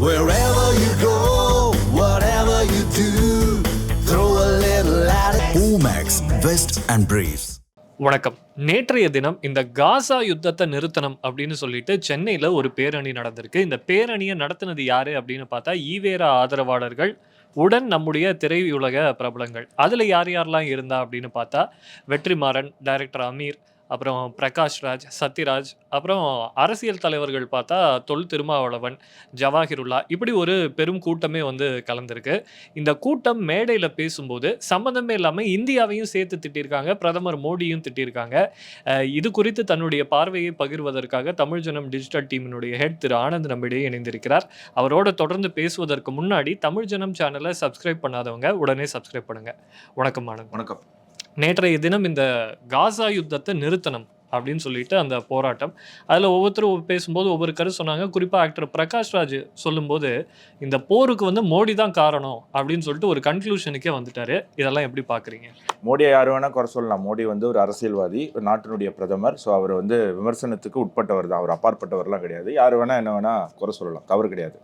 Wherever you go, whatever you do, throw a little at it. Omax, Vest and Briefs. வணக்கம் நேற்றைய தினம் இந்த காசா யுத்தத்தை நிறுத்தணும் அப்படின்னு சொல்லிட்டு சென்னையில் ஒரு பேரணி நடந்திருக்கு இந்த பேரணியை நடத்தினது யாரு அப்படின்னு பார்த்தா ஈவேரா ஆதரவாளர்கள் உடன் நம்முடைய திரையுலக பிரபலங்கள் அதில் யார் யாரெல்லாம் இருந்தா அப்படின்னு பார்த்தா வெற்றிமாறன் டைரக்டர் அமீர் அப்புறம் பிரகாஷ் ராஜ் சத்யராஜ் அப்புறம் அரசியல் தலைவர்கள் பார்த்தா தொல் திருமாவளவன் ஜவாஹிருல்லா இப்படி ஒரு பெரும் கூட்டமே வந்து கலந்திருக்கு. இந்த கூட்டம் மேடையில் பேசும்போது சம்மந்தமே இல்லாமல் இந்தியாவையும் சேர்த்து திட்டியிருக்காங்க பிரதமர் மோடியும் திட்டியிருக்காங்க இது குறித்து தன்னுடைய பார்வையை பகிர்வதற்காக தமிழ் ஜனம் டிஜிட்டல் டீமினுடைய ஹெட் திரு ஆனந்த் நம்மிடையே இணைந்திருக்கிறார். அவரோட தொடர்ந்து பேசுவதற்கு முன்னாடி தமிழ் ஜனம் சேனலை சப்ஸ்கிரைப் பண்ணாதவங்க உடனே சப்ஸ்கிரைப் பண்ணுங்க. வணக்கம் ஆனந்த். வணக்கம். நேற்றைய தினம் இந்த காசா யுத்தத்தை நிறுத்தணும் அப்படின்னு சொல்லிட்டு அந்த போராட்டம். அதில் ஒவ்வொருத்தரும் பேசும்போது ஒவ்வொரு கரு சொன்னாங்க. குறிப்பாக ஆக்டர் பிரகாஷ் ராஜ் சொல்லும்போது இந்த போருக்கு வந்து மோடி தான் காரணம் அப்படின்னு சொல்லிட்டு ஒரு கன்க்ளூஷனுக்கே வந்துட்டாரு. இதெல்லாம் எப்படி பார்க்குறீங்க மோடியை யார் வேணால் குறை சொல்லலாம். மோடி வந்து ஒரு அரசியல்வாதி ஒரு நாட்டினுடைய பிரதமர். ஸோ அவர் வந்து விமர்சனத்துக்கு உட்பட்டவர் தான். அவர் அப்பாற்பட்டவர்லாம் கிடையாது. யார் வேணால் என்ன வேணால் குறை சொல்லலாம். தவறு கிடையாது.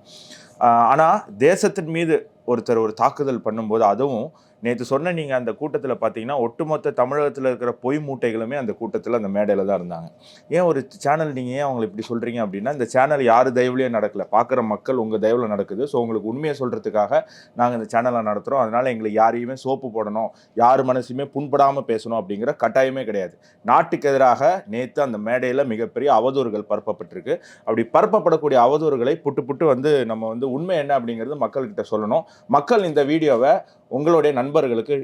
ஆனால் தேசத்தின் மீது ஒருத்தர் ஒரு தாக்குதல் பண்ணும்போது அதுவும் நேற்று சொன்ன நீங்கள் அந்த கூட்டத்தில் பார்த்தீங்கன்னா ஒட்டுமொத்த தமிழகத்தில் இருக்கிற பொய் மூட்டைகளுமே அந்த கூட்டத்தில் அந்த மேடையில் தான் இருந்தாங்க. ஏன் ஒரு சேனல் நீங்கள் ஏன் அவங்களை இப்படி சொல்கிறீங்க அப்படின்னா இந்த சேனல் யார் தயவுலேயே நடக்கல. பார்க்குற மக்கள் உங்கள் தயவில் நடக்குது. ஸோ உங்களுக்கு உண்மையை சொல்கிறதுக்காக நாங்கள் இந்த சேனலை நடத்துகிறோம் அதனால் எங்களுக்கு யாரையுமே சோப்பு போடணும் யார் மனசுமே புண்படாமல் பேசணும் அப்படிங்கிற கட்டாயமே கிடையாது. நாட்டுக்கு எதிராக நேற்று அந்த மேடையில் மிகப்பெரிய அவதூறுகள் பரப்பப்பட்டிருக்கு. அப்படி பரப்பப்படக்கூடிய அவதூறுகளை புட்டு புட்டு வந்து நம்ம வந்து உண்மை என்ன அப்படிங்கிறது மக்கள்கிட்ட சொல்லணும். மக்கள் இந்த வீடியோவை உங்களுடைய நண்பர்களுக்கு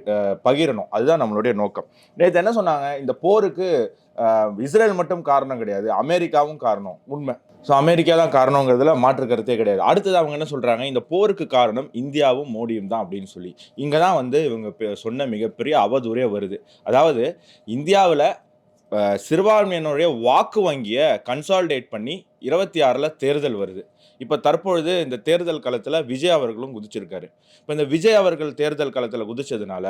பகிரணும். அதுதான் நம்மளுடைய நோக்கம். நேற்று என்ன சொன்னாங்க? இந்த போருக்கு இஸ்ரேல் மட்டும் காரணம் கிடையாது அமெரிக்காவும் காரணம். உண்மை. ஸோ அமெரிக்கா தான் காரணங்கிறதுல மாற்று கருத்தே கிடையாது. அடுத்தது அவங்க என்ன சொல்கிறாங்க இந்த போருக்கு காரணம் இந்தியாவும் மோடியும் தான் அப்படின்னு சொல்லி. இங்கே தான் வந்து இவங்க சொன்ன மிகப்பெரிய அவதூறே வருது. அதாவது இந்தியாவில் சிறுபான்மையினுடைய வாக்கு வங்கியை கன்சால்டேட் பண்ணி இருபத்தி ஆறில் தேர்தல் வருது. இப்போ தற்பொழுது இந்த தேர்தல் களத்தில் விஜய் அவர்களும் குதிச்சிருக்காரு. இப்போ இந்த விஜய் அவர்கள் தேர்தல் களத்தில் குதிச்சதுனால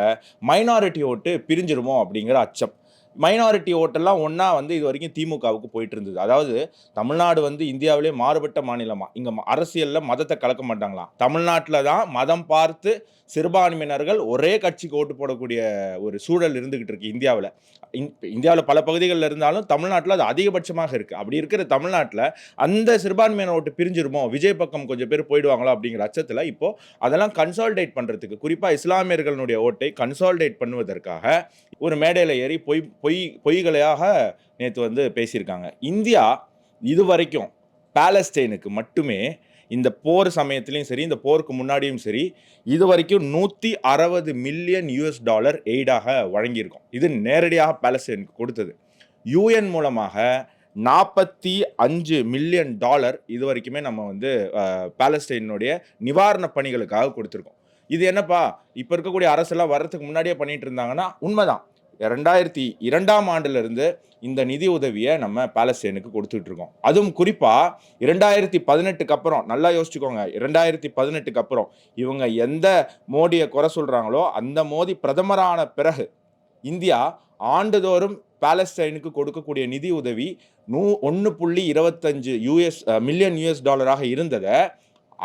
மைனாரிட்டி ஓட்டு பிரிஞ்சிருமோ அப்படிங்கிற அச்சம். மைனாரிட்டி ஓட்டெல்லாம் ஒன்றா வந்து இது வரைக்கும் திமுகவுக்கு போயிட்டு இருந்தது. அதாவது தமிழ்நாடு வந்து இந்தியாவிலே மாறுபட்ட மாநிலமாக இங்கே அரசியலில் மதத்தை கலக்க மாட்டாங்களாம் தமிழ்நாட்டில் தான் மதம் பார்த்து சிறுபான்மையினர்கள் ஒரே கட்சிக்கு ஓட்டு போடக்கூடிய ஒரு சூழல் இருந்துக்கிட்டு இருக்கு இந்தியாவில். இந்தியாவில் பல பகுதிகளில் இருந்தாலும் தமிழ்நாட்டில் அது அதிகபட்சமாக இருக்குது அப்படி இருக்கிற தமிழ்நாட்டில் அந்த சிறுபான்மையினர் ஓட்டு பிரிஞ்சிருமோ? விஜய் பக்கம் கொஞ்சம் பேர் போயிடுவாங்களோ? அப்படிங்கிற அச்சத்தில் இப்போ அதெல்லாம் கன்சால்டேட் பண்ணுறதுக்கு குறிப்பாக இஸ்லாமியர்களுடைய ஓட்டை கன்சால்டேட் பண்ணுவதற்காக ஒரு மேடையில் ஏறி போய் பொய் பொய்களையாக நேற்று வந்து பேசியிருக்காங்க. இந்தியா இது வரைக்கும் பாலஸ்டைனுக்கு மட்டுமே இந்த போர் சமயத்துலேயும் சரி இந்த போருக்கு முன்னாடியும் சரி இது வரைக்கும் நூற்றி அறுபது மில்லியன் யூஎஸ் டாலர் எய்டாக வழங்கியிருக்கோம். இது நேரடியாக பாலஸ்டைனுக்கு கொடுத்தது. யூஎன் மூலமாக நாற்பத்தி அஞ்சு மில்லியன் டாலர் இது வரைக்குமே நம்ம வந்து பாலஸ்டைனுடைய நிவாரணப் பணிகளுக்காக கொடுத்துருக்கோம். இது என்னப்பா இப்போ இருக்கக்கூடிய அரசெல்லாம் வர்றதுக்கு முன்னாடியே பண்ணிட்டு இருந்தாங்கன்னா உண்மைதான். ரெண்டாயிரத்தி இரண்டாம் ஆண்டுலேருந்து இந்த நிதி உதவியை நம்ம பாலஸ்டைனுக்கு கொடுத்துட்டு இருக்கோம். அதுவும் குறிப்பாக இரண்டாயிரத்தி பதினெட்டுக்கு அப்புறம் நல்லா யோசிச்சுக்கோங்க. இரண்டாயிரத்தி பதினெட்டுக்கு அப்புறம் இவங்க எந்த மோடியை குறை சொல்கிறாங்களோ அந்த மோடி பிரதமரான பிறகு இந்தியா ஆண்டுதோறும் பாலஸ்டைனுக்கு கொடுக்கக்கூடிய நிதி உதவி நூ ஒன்று புள்ளி இருபத்தஞ்சு யூஎஸ் மில்லியன் யூஎஸ் டாலராக இருந்ததை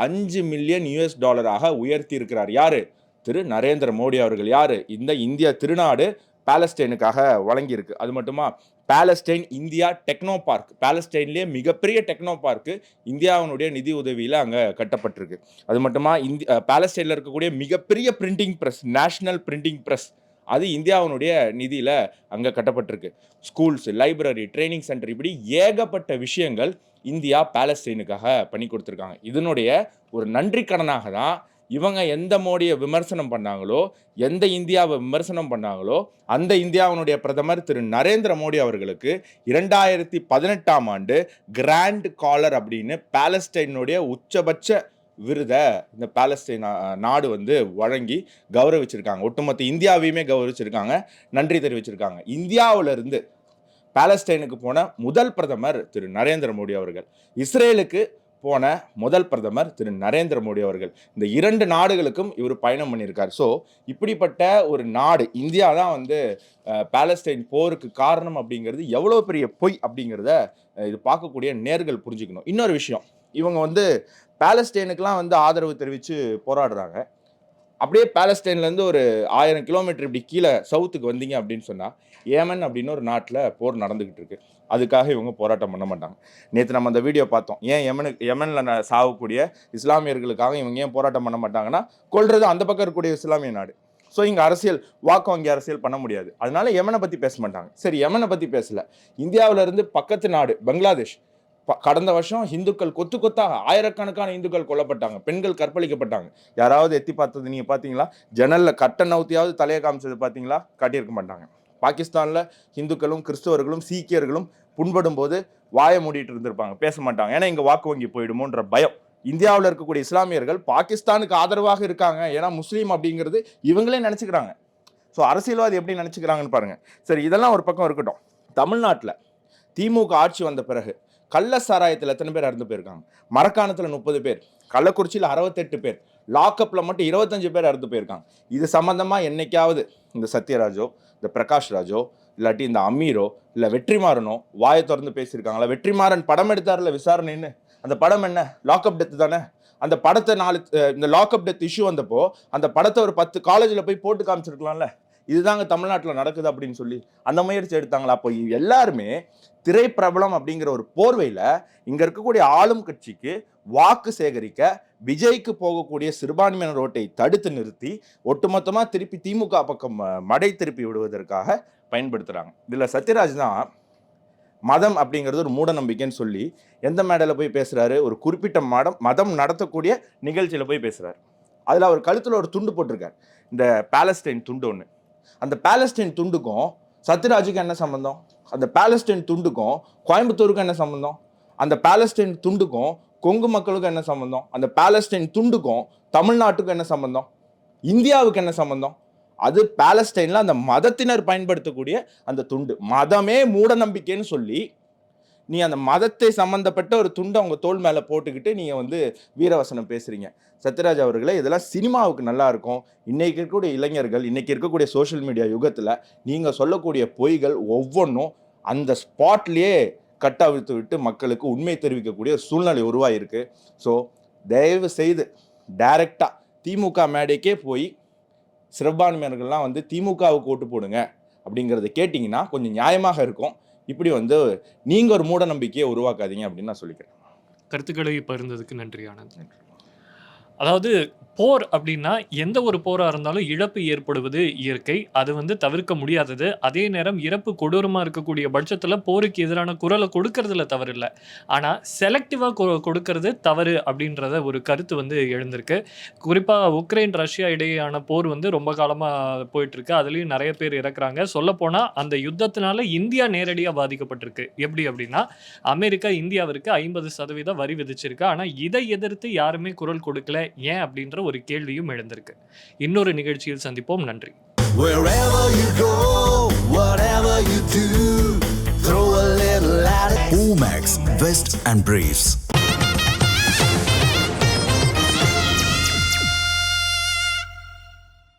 அஞ்சு மில்லியன் யூஎஸ் டாலராக உயர்த்தி இருக்கிறார் யாரு? திரு நரேந்திர மோடி அவர்கள் யார்? இந்த இந்திய திருநாடு பாலஸ்டைனுக்காக வழங்கியிருக்கு. அது மட்டுமா? Palestine India techno park. பாலஸ்டைன்லேயே மிகப்பெரிய டெக்னோ பார்க்கு இந்தியாவினுடைய நிதி உதவியில் அங்கே கட்டப்பட்டிருக்கு. அது மட்டுமா? இந்தி பாலஸ்டைனில் இருக்கக்கூடிய மிகப்பெரிய printing press national printing press அது இந்தியாவினுடைய நிதியில் அங்கே கட்டப்பட்டிருக்கு. ஸ்கூல்ஸ் லைப்ரரி ட்ரைனிங் சென்டர் இப்படி ஏகப்பட்ட விஷயங்கள் இந்தியா பாலஸ்டைனுக்காக பண்ணி கொடுத்துருக்காங்க. இதனுடைய ஒரு நன்றி கடனாக தான் இவங்க எந்த மோடியை விமர்சனம் பண்ணாங்களோ எந்த இந்தியாவை விமர்சனம் பண்ணாங்களோ அந்த இந்தியாவினுடைய பிரதமர் திரு நரேந்திர மோடி அவர்களுக்கு இரண்டாயிரத்தி பதினெட்டாம் ஆண்டு கிராண்ட் காலர் அப்படின்னு பாலஸ்டைனுடைய உச்சபட்ச விருதை இந்த பாலஸ்டைன் நாடு வந்து வழங்கி கௌரவிச்சிருக்காங்க. ஒட்டுமொத்த இந்தியாவையுமே கௌரவிச்சிருக்காங்க. நன்றி தெரிவிச்சிருக்காங்க. இந்தியாவிலிருந்து பாலஸ்டைனுக்கு போன முதல் பிரதமர் திரு நரேந்திர மோடி அவர்கள் இஸ்ரேலுக்கு போன முதல் பிரதமர் திரு நரேந்திர மோடி அவர்கள். இந்த இரண்டு நாடுகளுக்கும் இவர் பயணம் பண்ணியிருக்கார். ஸோ இப்படிப்பட்ட ஒரு நாடு இந்தியா தான் வந்து அஹ், பாலஸ்டைன் போருக்கு காரணம் அப்படிங்கிறது எவ்வளோ பெரிய பொய் அப்படிங்கிறத இது பார்க்கக்கூடிய நேர்கள் புரிஞ்சுக்கணும். இன்னொரு விஷயம் இவங்க வந்து பாலஸ்டைனுக்கெல்லாம் வந்து ஆதரவு தெரிவித்து போராடுறாங்க. அப்படியே பேலஸ்டைன்லேருந்து ஒரு ஆயிரம் கிலோமீட்டர் இப்படி கீழே சவுத்துக்கு வந்தீங்க அப்படின்னு சொன்னால் ஏமன் அப்படின்னு ஒரு நாட்டில் போர் நடந்துக்கிட்டு இருக்கு. அதுக்காக இவங்க போராட்டம் பண்ண மாட்டாங்க. நேற்று நம்ம அந்த வீடியோ பார்த்தோம். ஏன் யமனுக்கு யமனில் சாகக்கூடிய இஸ்லாமியர்களுக்காக இவங்க ஏன் போராட்டம் பண்ண மாட்டாங்கன்னா கொள்வது அந்த பக்கம் இருக்கக்கூடிய இஸ்லாமிய நாடு. ஸோ இங்கே அரசியல் வாக்கு வங்கி அரசியல் பண்ண முடியாது. அதனால யமனை பற்றி பேச மாட்டாங்க. சரி யமனை பற்றி பேசலை. இந்தியாவிலேருந்து பக்கத்து நாடு பங்களாதேஷ். கடந்த வருஷம் இந்துக்கள் கொத்து கொத்தாக ஆயிரக்கணக்கான இந்துக்கள் கொல்லப்பட்டாங்க. பெண்கள் கற்பழிக்கப்பட்டாங்க. யாராவது எத்தி பார்த்தது நீங்கள் பார்த்தீங்களா? ஜன்னலில் கட்ட நவுத்தியாவது தலையை காமிச்சது பார்த்தீங்களா? காட்டியிருக்க மாட்டாங்க. பாகிஸ்தானில் இந்துக்களும் கிறிஸ்தவர்களும் சீக்கியர்களும் புண்படும் போது வாயை மூடிட்டு இருந்திருப்பாங்க. பேச மாட்டாங்க. ஏன்னா இங்கே வாக்கு வங்கி போயிடுமோன்ற பயம். இந்தியாவில் இருக்கக்கூடிய இஸ்லாமியர்கள் பாகிஸ்தானுக்கு ஆதரவாக இருக்காங்க. ஏன்னா முஸ்லீம் அப்படிங்கிறது இவங்களே நினச்சிக்கிறாங்க. ஸோ அரசியல்வாதி எப்படி நினச்சிக்கிறாங்கன்னு பாருங்கள் சரி இதெல்லாம் ஒரு பக்கம் இருக்கட்டும். தமிழ்நாட்டில் திமுக ஆட்சி வந்த பிறகு கள்ள சாராயத்தில் எத்தனை பேர் இறந்து போயிருக்காங்க? மரக்காணத்தில் முப்பது பேர் கள்ளக்குறிச்சியில் அறுபத்தெட்டு பேர் லாக்அப்பில் மட்டும் இருபத்தஞ்சு பேர் இறந்து போயிருக்காங்க. இது சம்மந்தமாக என்னைக்காவது இந்த சத்யராஜோ இந்த பிரகாஷ் ராஜோ இல்லாட்டி இந்த அமீரோ இல்லை வெற்றிமாறனோ வாயை திறந்து பேசியிருக்காங்களா? வெற்றிமாறன் படம் எடுத்தார்ல விசாரணைன்னு. அந்த படம் என்ன? லாக்அப் டெத்து தானே? அந்த படத்தை நாலு இந்த லாக்அப் டெத் இஷ்யூ வந்தப்போ அந்த படத்தை ஒரு பத்து காலேஜில் போய் போட்டு காமிச்சிருக்கலாம்ல. இதுதாங்க தமிழ்நாட்டில் நடக்குது அப்படின்னு சொல்லி அந்த முயற்சி எடுத்தாங்களா? அப்போ எல்லாருமே திரைப்பிரபலம் அப்படிங்கிற ஒரு போர்வையில் இங்கே இருக்கக்கூடிய ஆளும் கட்சிக்கு வாக்கு சேகரிக்க விஜய்க்கு போகக்கூடிய சிறுபான்மையினர் ஓட்டை தடுத்து நிறுத்தி ஒட்டுமொத்தமாக திருப்பி திமுக பக்கம் மடை திருப்பி விடுவதற்காக பயன்படுத்துகிறாங்க இதில் சத்யராஜ் தான் மதம் அப்படிங்கிறது ஒரு மூட நம்பிக்கைன்னு சொல்லி எந்த மேடையில் போய் பேசுகிறாரு ஒரு குறிப்பிட்ட மடம் மதம் நடத்தக்கூடிய நிகழ்ச்சியில் போய் பேசுகிறாரு அதில் அவர் கழுத்தில் ஒரு துண்டு போட்டிருக்கார். இந்த பேலஸ்டைன் துண்டு ஒன்று அந்த பேலஸ்டைன் துண்டுக்கும் சத்யராஜுக்கும் என்ன சம்பந்தம்? அந்த பேலஸ்டைன் துண்டுக்கும் கோயம்புத்தூருக்கும் என்ன சம்பந்தம்? அந்த பேலஸ்டைன் துண்டுக்கும் கொங்கு மக்களுக்கும் என்ன சம்பந்தம்? அந்த பேலஸ்டைன் துண்டுக்கும் தமிழ்நாட்டுக்கும் என்ன சம்பந்தம்? இந்தியாவுக்கு என்ன சம்பந்தம்? அது பேலஸ்டைனில் அந்த மதத்தினர் பயன்படுத்தக்கூடிய அந்த துண்டு. மதமே மூட நம்பிக்கைன்னு சொல்லி நீ அந்த மதத்தை சம்மந்தப்பட்ட ஒரு துண்டை அவங்க தோல் மேலே போட்டுக்கிட்டு நீங்கள் வந்து வீரவசனம் பேசுகிறீங்க சத்யராஜ் அவர்களே இதெல்லாம் சினிமாவுக்கு நல்லாயிருக்கும் இன்றைக்கி இருக்கக்கூடிய இளைஞர்கள் இன்றைக்கி இருக்கக்கூடிய சோஷியல் மீடியா யுகத்தில் நீங்கள் சொல்லக்கூடிய பொய்கள் ஒவ்வொன்றும் அந்த ஸ்பாட்லேயே கட்டவிழ்த்து விட்டு மக்களுக்கு உண்மை தெரிவிக்கக்கூடிய ஒரு சூழ்நிலை உருவாயிருக்கு. ஸோ தயவு செய்து டைரெக்டாக திமுக மேடைக்கே போய் சிறுபான்மையினர்கள்லாம் வந்து திமுகவுக்கு ஓட்டு போடுங்க அப்படிங்கிறத கேட்டிங்கன்னா கொஞ்சம் நியாயமாக இருக்கும். இப்படி வந்து நீங்கள் ஒரு மூட நம்பிக்கையை உருவாக்காதீங்க அப்படின்னு நான் சொல்லிக்கிறேன். கருத்துக்களை பகிர்ந்ததுக்கு நன்றி. ஆனந்த் அதாவது போர் அப்படின்னா எந்த ஒரு போராக இருந்தாலும் இழப்பு ஏற்படுவது இயற்கை. அது வந்து தவிர்க்க முடியாதது. அதே நேரம் இறப்பு கொடூரமாக இருக்கக்கூடிய பட்சத்தில் போருக்கு எதிரான குரலை கொடுக்கறதுல தவறு இல்லை ஆனால் செலக்டிவாக கொடுக்கறது தவறு அப்படின்றத ஒரு கருத்து வந்து எழுந்திருக்கு. குறிப்பாக உக்ரைன் ரஷ்யா இடையேயான போர் வந்து ரொம்ப காலமாக போயிட்டுருக்கு. அதுலேயும் நிறைய பேர் இறக்குறாங்க. சொல்லப்போனால் அந்த யுத்தத்தினால இந்தியா நேரடியாக பாதிக்கப்பட்டிருக்கு. எப்படி அப்படின்னா அமெரிக்கா இந்தியாவிற்கு ஐம்பது சதவீதம் வரி விதிச்சிருக்கு. ஆனால் இதை எதிர்த்து யாருமே குரல் கொடுக்கல. ஏன் அப்படின்ற ஒரு கேள்வியும் எழுந்திருக்கு இன்னொரு நிகழ்ச்சியில் சந்திப்போம் நன்றி Wherever you go, whatever you do, throw a little at it. Omax, Vest and Briefs.